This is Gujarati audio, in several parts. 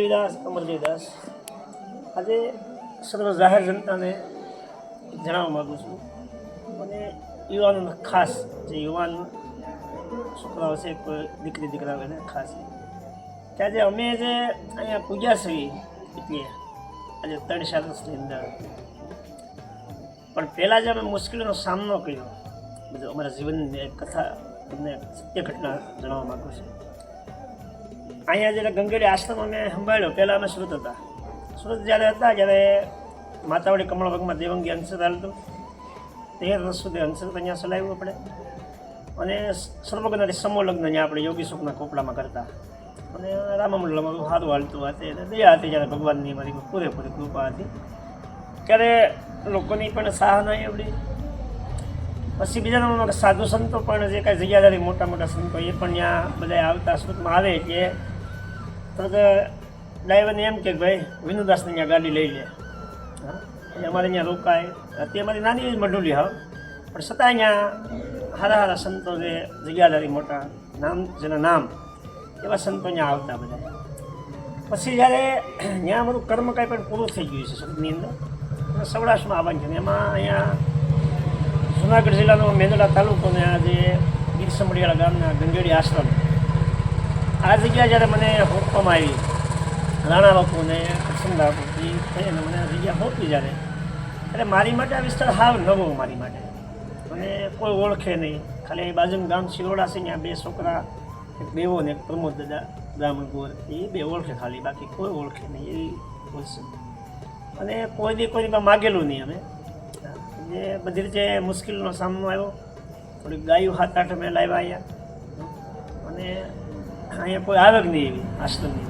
દેવીદાસ અમરદેવદાસ આજે સર્વ જાહેર જનતાને જણાવવા માગું છું. અને યુવાનોને ખાસ, જે યુવાન છોકરાઓ છે, કોઈ દીકરી દીકરા એને ખાસ. કે આજે અમે જે અહીંયા પૂજ્યા છીએ, એટલે આજે ત્રણ વર્ષની અંદર. પણ પહેલાં જે અમે મુશ્કેલીનો સામનો કર્યો, બધું અમારા જીવનની એક કથા, તમને સત્ય ઘટના જણાવવા માગું છું. અહીંયા જ્યારે ગંગેડી આશ્રમ અમે સંભાળ્યો, પહેલાં અમે સુરત હતા. સુરત જ્યારે હતા જ્યારે માતાવાડી કમળભાગમાં દેવંગી અંશત હાલતું. તેર વર્ષ સુધી અંશત અહીંયા ચલાવ્યું આપણે. અને સર્વજ્ઞાથી સમૂહ લગ્ન અહીંયા આપણે યોગી સુખના કોપડામાં કરતા. અને રામમંડળમાં બહુ સારું હાલતું હતું. એટલે દયા હતી જ્યારે ભગવાનની મારી પૂરેપૂરી કૃપા હતી. ત્યારે લોકોની પણ સહાયતા એવડી પછી બીજા નંબરમાં સાધુ સંતો પણ જે કાંઈ જગ્યાદારી મોટા મોટા સંતો એ પણ ત્યાં બધા આવતા સુખમાં આવે કે તરત ડ્રાઈવરને એમ કે ભાઈ વિનુદાસની અહીંયા ગાડી લઈ લે. એટલે અમારે અહીંયા રોકાય. તે અમારી નાની એવી મઢુલી હા. પણ છતાં અહીંયા હારા હારા સંતો જે જગ્યાદારી મોટા, નામ, જેના નામ, એવા સંતો અહીંયા આવતા બધા. પછી જ્યારે ત્યાં અમારું કર્મ કાંઈ પણ પૂરું થઈ ગયું છે સુરતની અંદર સૌરાષ્ટ્રમાં આવવાનું છે. ને એમાં અહીંયા જુનાગઢ જિલ્લાનો મેંદડા તાલુકો ને આ જે ગીર સમડિયાળા ગામના ગંગેડી આશ્રમ. આ જગ્યા જ્યારે મને હોપવામાં આવી રાણા બાપુને કૃષ્ણ બાપુ, એ થઈને મને આ જગ્યા હોપી જ્યારે એટલે મારી માટે આ વિસ્તાર હાવ નવો મારી માટે. મને કોઈ ઓળખે નહીં. ખાલી એ બાજુનું ગામ શિરોડા છે, ત્યાં બે છોકરા, એક દેવો ને એક પ્રમોદ દાદા, બ્રાહ્મણ ગોર એ બે ઓળખે ખાલી, બાકી કોઈ ઓળખે નહીં એવી પોઝિશન અને કોઈ દી કોઈ દી માગેલું નહીં અમે. જે બધી રીતે મુશ્કેલીનો સામનો આવ્યો. થોડીક ગાયું હાથ આઠ અમે લાવ્યા અહીંયા. અને અહીંયા કોઈ આવે નહીં એવી આશ્રમની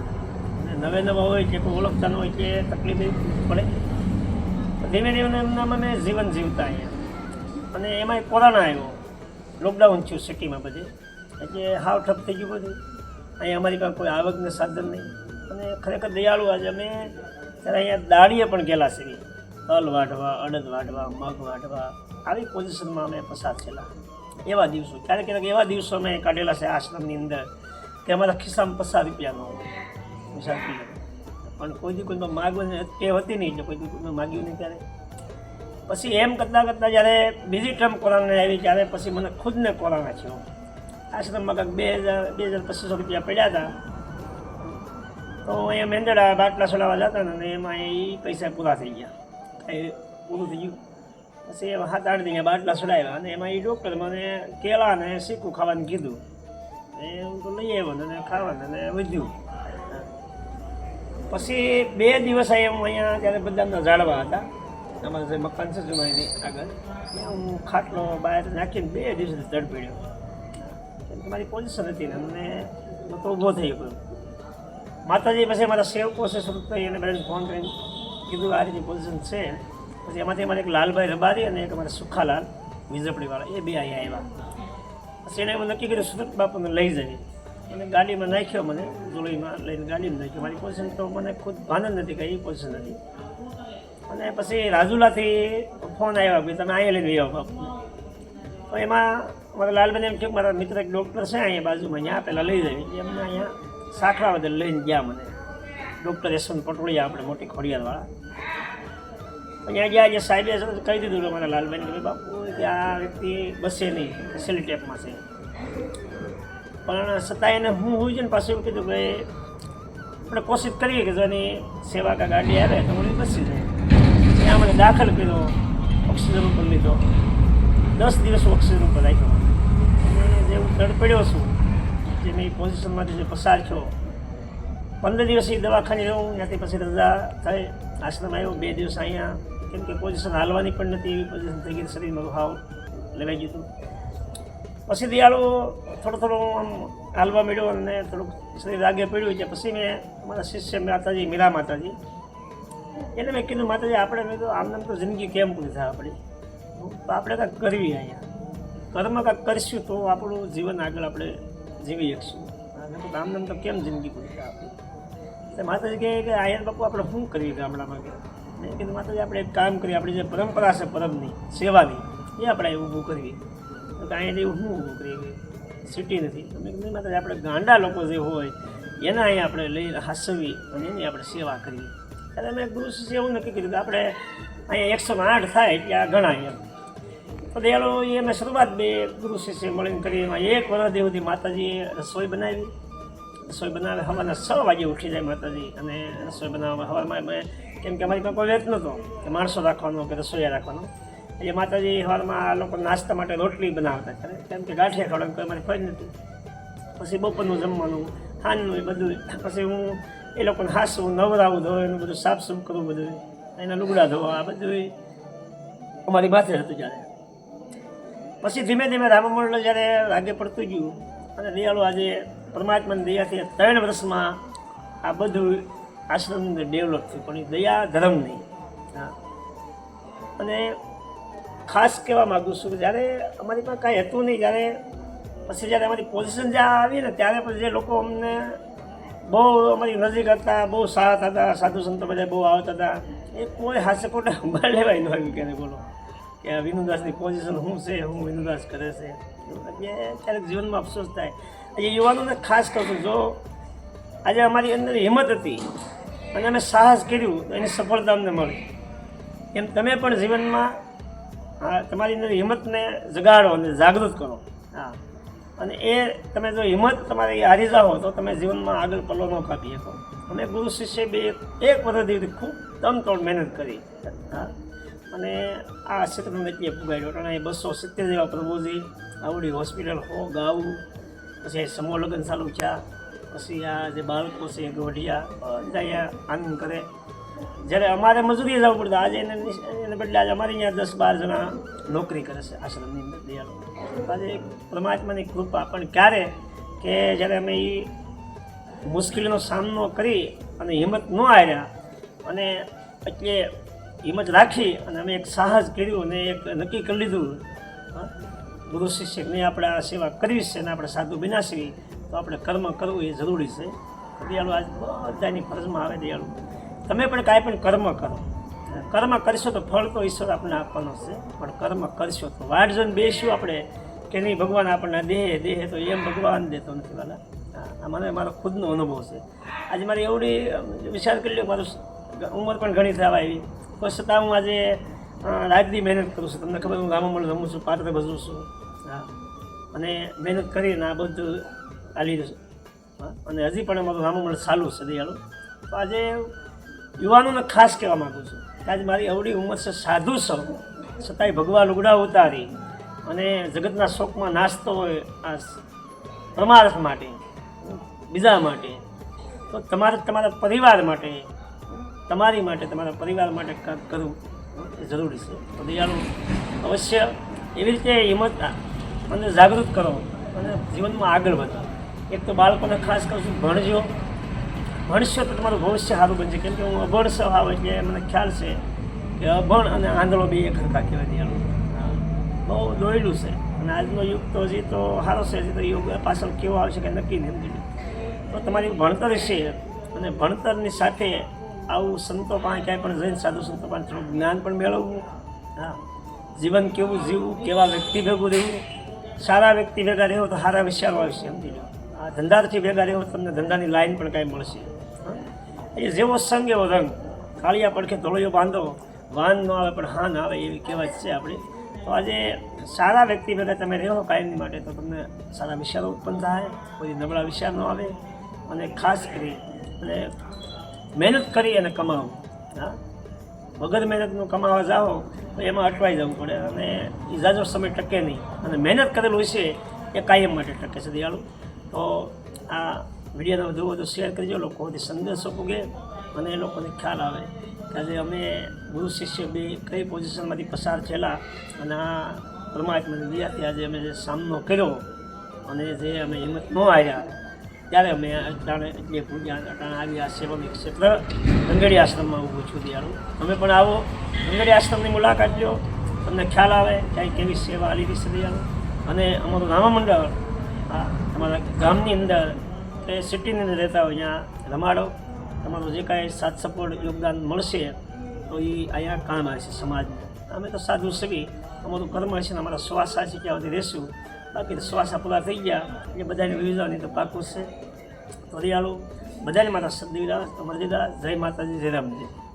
નવે નવા હોય કે કોઈ ઓળખતા હોય કે તકલીફ પડે. ધીમે ધીમે એમના મને જીવન જીવતા અહીંયા. અને એમાંય કોરોના આવ્યો. લોકડાઉન થયું સિટીમાં બધે. એટલે હાવ ઠપ થઈ ગયું બધું. અહીંયા અમારી પાસે કોઈ આવકને સાધન નહીં. અને ખરેખર દયાળુ આજે અમે ત્યારે અહીંયા દાળીએ પણ ગયેલા છે તલ વાઢવા, અડદ વાઢવા, મગ વાઢવા. આવી પોઝિશનમાં અમે પસાર થયેલા. એવા દિવસો. ક્યારેક ક્યારેક એવા દિવસો અમે કાઢેલા છે આશ્રમની અંદર. કે અમારા ખિસ્સામાં પચાસ રૂપિયા ન હોય. રૂપિયા પણ કોઈ દી કોઈમાં માગવાની ટેવ હતી નહીં, એટલે કોઈ દી કોઈમાં માગ્યું નહીં ત્યારે. પછી એમ કરતાં કરતાં જ્યારે બીજી ટર્મ કોરોના આવી ત્યારે પછી મને ખુદને કોરોના થયો. આશ્રમમાં કંઈક બે હજાર બે હજાર પચીસો રૂપિયા પડ્યા હતા. તો અહીંયા મેંદડા બાટલા છોડાવવા જતા ને એમાં એ પૈસા પૂરા થઈ ગયા. એ પૂરું થઈ ગયું. પછી હાથ આઠ દિને બાટલા છોડાવ્યા અને એમાં એ ડૉક્ટર મને કેળા ને શીખું ખાવાનું કીધું. એ હું તો લઈ આવ્યો અને ખાવાનું અને વધ્યું. પછી બે દિવસ અહીંયા હું અહીંયા જ્યારે બદામના ઝાડવા હતા, અમારા જે મકાન છે જુમાઈની આગળ, ત્યાં હું ખાટલો બહાર નાખીને બે દિવસ તડપડ્યો કેમ કે મારી પોઝિશન હતી ને અમને તો ઊભો થઈ ગયો માતાજી પછી મારા સેવકો છે સુરત એને બધાને ફોન કરીને કીધું આ રીતે પોઝિશન છે. પછી એમાંથી અમારે એક લાલભાઈ રબારી અને એક અમારે સુખાલાલ વિઝપડીવાળા એ બે અહીંયા આવ્યા. પછી એણે નક્કી કર્યું, સુરત બાપુને લઈ જવી. અને ગાડીમાં નાખ્યો મને જોડીમાં લઈને ગાડીમાં નાખ્યો. મારી પોઝિશન તો મને ખુદ ભાન જ નથી કઈ પોઝિશન હતી. અને પછી રાજુલાથી ફોન આવ્યા કે તમે અહીંયા લઈને આવ્યો બાપુ. તો એમાં મારા લાલબેન એમ કે મારા મિત્ર એક ડૉક્ટર છે અહીંયા બાજુમાં, અહીંયા પહેલાં લઈ જવી. એમને અહીંયા સાખરા બદલ લઈને ગયા મને. ડૉક્ટર યશવંત પટોળિયા, આપણે મોટી ખોડિયારવાળા અહીંયા ગયા જે સાહેબે કહી દીધું મને લાલબેન કે બાપુ, કે આ વ્યક્તિ બસે નહીં ફેસિલિટી ટેપમાં છે. પણ છતાં એને હું હોય છે ને પાછું એવું કીધું કે આપણે કોશિશ કરીએ કે જો એની સેવા કા ગાડી આવે તો મને બસી જાય ત્યાં મને દાખલ કર્યો, ઓક્સિજન ઉપર લીધો. દસ દિવસ ઓક્સિજન ઉપર રાખ્યો. અને જે હું તડપડ્યો છું, જે મેં પોઝિશનમાંથી જે પસાર થયો, પંદર દિવસ એ દવાખાને રહ્યો ત્યાંથી પછી રજા થઈ આશ્રમ આવ્યો બે દિવસ અહીંયા. કેમ કે પોઝિશન હાલવાની પણ નથી, એવી પોઝિશન થઈ ગઈ શરીરમાં ભાવ લેવાઈ ગયું હતું. પછી દિયાળો થોડો થોડો આમ હાલવા મળ્યો અને થોડુંક શરીર આગે પડ્યું છે પછી મેં મારા શિષ્ય માતાજી, મીરા માતાજી, એને મેં કીધું, માતાજી, આપણે મેં તો આમ તો જિંદગી કેમ પૂરી થાય આપણી? તો આપણે કાંઈક કરવી અહીંયા. કર્મ કાંઈક કરીશું તો આપણું જીવન આગળ આપણે જીવી શકશું. અને તો આમ નામ તો કેમ જિંદગી પૂરી થાય આપણી? એટલે માતાજી કહે કે આયર બાપુ, આપણે શું કરીએ ગામડામાં કે? મેં કીધું, માતાજી, આપણે એક કામ કરીએ, આપણી જે પરંપરા છે પરબની, સેવાની, એ આપણે ઊભું કરીએ. તો કે અહીંયા એવું શું ઊભું કરીએ? સિટી નથી. તો મેં કીધું માતાજી, આપણે ગાંડા લોકો જે હોય, એના અહીંયા આપણે લઈ હાસવી અને એની આપણે સેવા કરીએ. ત્યારે મેં ગુરુ શિષ્ય એવું નક્કી કર્યું કે આપણે અહીંયા એકસો આઠ થાય એટલે આ ગણાય એમ. તો દયાળુ એ મેં શરૂઆત બે ગુરુ શિષ્ય મળીને કરી, એમાં એક વર્ષ સુધી માતાજીએ રસોઈ બનાવી. રસોઈ બનાવે, સવારના છ વાગે ઉઠી જાય માતાજી. અને રસોઈ બનાવવા સવારમાં મેં, કેમ કે અમારી પાસે કોઈ વેત નહોતો, કે માણસો રાખવાનો કે રસોઈયા રાખવાનો. એટલે માતાજી સવારમાં આ લોકો નાસ્તા માટે રોટલી બનાવતા કરે. કેમ કે ગાંઠિયા ખવડાવવાનું કોઈ અમારી ફરજ નહોતું પછી બપોરનું જમવાનું હાનનું એ બધું. પછી હું એ લોકોને હાસવું, નવરાવું ધોવું, એનું બધું સાફ સૂફ કરવું બધું. એના લુગડા ધોવા, આ બધું અમારી માથે હતું જ્યારે. પછી ધીમે ધીમે રામમંડળ જ્યારે આગે પડતું ગયું, અને દિયાળો આજે પરમાત્માની દયાથી ત્રણ વર્ષમાં આ બધું આશ્રમ ડેવલપ થયું, પણ એ દયા ધર્મ નહીં હા. અને ખાસ કહેવા માગું છું કે જ્યારે અમારી પાસે કાંઈ હતું નહીં, જ્યારે પછી જ્યારે અમારી પોઝિશન જ્યાં આવી ને ત્યારે પછી જે લોકો અમને બહુ અમારી નજીક હતા, બહુ સાથ હતા સાધુ સંતો બધા બહુ આવતા હતા, એ કોઈ હાસ્ય કોટા સંભાળ લેવાય ન આવ્યું ક્યારે બોલો. કે વિનુદાસની પોઝિશન શું છે હું વિનુદાસ કરે છે? ક્યારેક જીવનમાં અફસોસ થાય. એ યુવાનોને ખાસ કહું છું, જો આજે અમારી અંદર હિંમત હતી અને અમે સાહસ કર્યું, તો એની સફળતા અમને મળી. એમ તમે પણ જીવનમાં તમારી અંદર હિંમતને જગાડો અને જાગૃત કરો. હા. અને એ તમે જો હિંમત તમારી હારી જાઓ, તો તમે જીવનમાં આગળ પલ્લો ન કાપી શકો. અમે ગુરુ શિષ્ય બે એક પદ્ધતિ ખૂબ તમતોડ મહેનત કરી. હા. અને આ ક્ષેત્રમાં એટલે પુગાડ્યો અને બસો સિત્તેર જેવા પ્રભુજી આવડી હોસ્પિટલ, હો ગાવું પછી સમૂહ લગ્ન ચાલુ થયા. પછી આ જે બાળકો છે ગોઢિયા બધા અહીંયા આનંદ કરે. જ્યારે અમારે મજૂરી જવું પડતું આજે એને એને બદલે આજે અમારે અહીંયા દસ બાર જણા નોકરી કરે છે આશ્રમની અંદર, દયાળુ. આજે પરમાત્માની કૃપા, પણ ક્યારે કે જ્યારે અમે એ મુશ્કેલીનો સામનો કરી અને હિંમત ન હાર્યા અને એટલે હિંમત રાખી અને અમે એક સાહસ કર્યું અને એક નક્કી કરી લીધું ગુરુ શિષ્યની આપણે આ સેવા કરવી છે અને આપણે સાધુ વિનાશવી તો આપણે કર્મ કરવું એ જરૂરી છે. દયાળુ આજ બધાની ફરજમાં આવે દયાળુ. તમે પણ કાંઈ પણ કર્મ કરો. કર્મ કરશો તો ફળ તો ઈશ્વર આપણને આપવાનો છે, પણ કર્મ કરશો તો વાટ બેસ્યું આપણે, કે નહીં ભગવાન આપણને દેહ દેહ તો એમ ભગવાન દેતો નથી વાલા. આ મને મારો ખુદનો અનુભવ છે. આજે મારી એવડી વિચાર કરી લો મારું ઉંમર પણ ઘણી થવા આવી. તો છતાં હું આજે રાતની મહેનત કરું છું. તમને ખબર હું ગામમાં રમું છું પાત્ર ભજવું છું. હા. અને મહેનત કરીને આ બધું ચાલી રહ્યું છે. અને હજી પણ અમારું ગામમાં ચાલુ છે દયાળુ. તો આજે યુવાનોને ખાસ કહેવા માગું છું કે આજે મારી અવડી ઉંમર છે સાધુ સૌ છતાંય ભગવાન લુગડા ઉતારી અને જગતના શોકમાં નાચતો હોય આ પરમાર્થ માટે, બીજા માટે, તો તમારે તમારા પરિવાર માટે, તમારી માટે, તમારા પરિવાર માટે એ જરૂરી છે. તો દયાળુ અવશ્ય એવી રીતે હિંમત અને જાગૃત કરો અને જીવનમાં આગળ વધો. એક તો બાળકોને ખાસ કરશું ભણજો. ભણશો તો તમારું ભવિષ્ય સારું બનશે. કેમ કે હું અભણ સ્વભાવ એટલે મને ખ્યાલ છે કે અભણ અને આંધળો બે એક હરખા કહેવાય દયાળુ. બહુ દોયલું છે. અને આજનો યુગ તો હજી તો સારો છે. હજી તો યુગ પાછળ કેવો આવશે કે નક્કી નહીં તો તમારી ભણતર છે અને ભણતરની સાથે આવું સંતો પાસે ક્યાંય પણ જઈને સાધુ સંતો પાસે થોડું જ્ઞાન પણ મેળવવું. હા. જીવન કેવું જીવવું, કેવા વ્યક્તિ ભેગું રહેવું. સારા વ્યક્તિ ભેગા રહેવો તો સારા વિચારો આવશે સમજી લો. આ ધંધાથી ભેગા રહેવો તમને ધંધાની લાઈન પણ કાંઈ મળશે. એ જેવો સંગ, એવો રંગ. કાળિયા પડખે ધોળિયો બાંધો, વાન ન આવે પણ હાન આવે એવી કહેવત છે આપણે. તો આજે સારા વ્યક્તિ ભેગા તમે રહો કાયમી માટે તો તમને સારા વિચારો ઉત્પન્ન થાય, કોઈ નબળા વિચાર ન આવે. અને ખાસ કરી, અને મહેનત કરી અને કમાવું. હા? વગર મહેનતનું કમાવા જાઓ, તો એમાં અટવાઈ જવું પડે. અને એ જાજો સમય ટકે નહીં. અને મહેનત કરેલું હશે એ કાયમ માટે ટકે છે, દયાળુ. તો આ વિડીયોને વધુ વધુ શેર કરજો, લોકો સુધી સંદેશો પૂગે અને એ લોકોને ખ્યાલ આવે કે આજે અમે ગુરુ શિષ્ય બે કઈ પોઝિશનમાંથી પસાર થયેલા અને આ પરમાત્માની દયાથી આજે અમે જે સામનો કર્યો અને જે અમે હિંમત ન આવ્યા ત્યારે અમે અટાણે એટલે પૂજા અટાણે આવી આ સેવાનું ક્ષેત્ર રંગડી આશ્રમમાં ઊભું છું દયાળુ. તમે પણ આવો. રંગડી આશ્રમની મુલાકાત લો. તમને ખ્યાલ આવે ક્યાંય કેવી સેવા આલી છે દયાળુ. અને અમારું રામમંડળ, આ તમારા ગામની અંદર કે સિટીની અંદર રહેતા હોય ત્યાં રમાડો, તમારું જે કાંઈ સાથ સપોર્ટ, યોગદાન મળશે, તો એ અહીંયા કામ આવશે સમાજને. અમે તો સાધુ સવી, અમારું કર્મ હશે ને અમારા શ્વાસ સાચી ત્યાં સુધી રહેશું. બાકી શ્વાસ પૂરા થઈ ગયા. એ બધાને વિવિધાની તો પાકું છે. તો હરિયાળું. બધાને મારા શબ્દ વિરા જય માતાજી, જય રામજી.